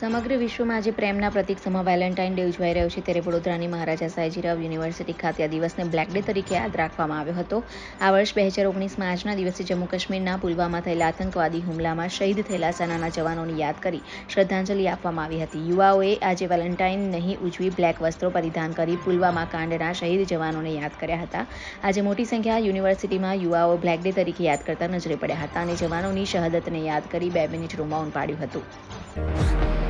સમગ્ર વિશ્વમાં આજે પ્રેમના પ્રતીક સમા વેલેન્ટાઇન ડે ઉજવાઈ રહ્યો છે. ત્યારે વડોદરાની મહારાજા સાયજીરાવ યુનિવર્સિટી ખાતે આ દિવસને બ્લેક ડે તરીકે યાદ રાખવામાં આવ્યો હતો. આ વર્ષ બે હજાર ઓગણીસમાં આજના દિવસે જમ્મુ કાશ્મીરના પુલવામા થયેલા આતંકવાદી હુમલામાં શહીદ થયેલા સેનાના જવાનોની યાદ કરી શ્રદ્ધાંજલિ આપવામાં આવી હતી. યુવાઓએ આજે વેલેન્ટાઇન નહીં ઉજવી બ્લેક વસ્ત્રો પરિધાન કરી પુલવામા કાંડના શહીદ જવાનોને યાદ કર્યા હતા. આજે મોટી સંખ્યા યુનિવર્સિટીમાં યુવાઓ બ્લેક ડે તરીકે યાદ કરતા નજરે પડ્યા હતા અને જવાનોની શહાદતને યાદ કરી બે મિનિટ રૂમાઉન પાડ્યું હતું.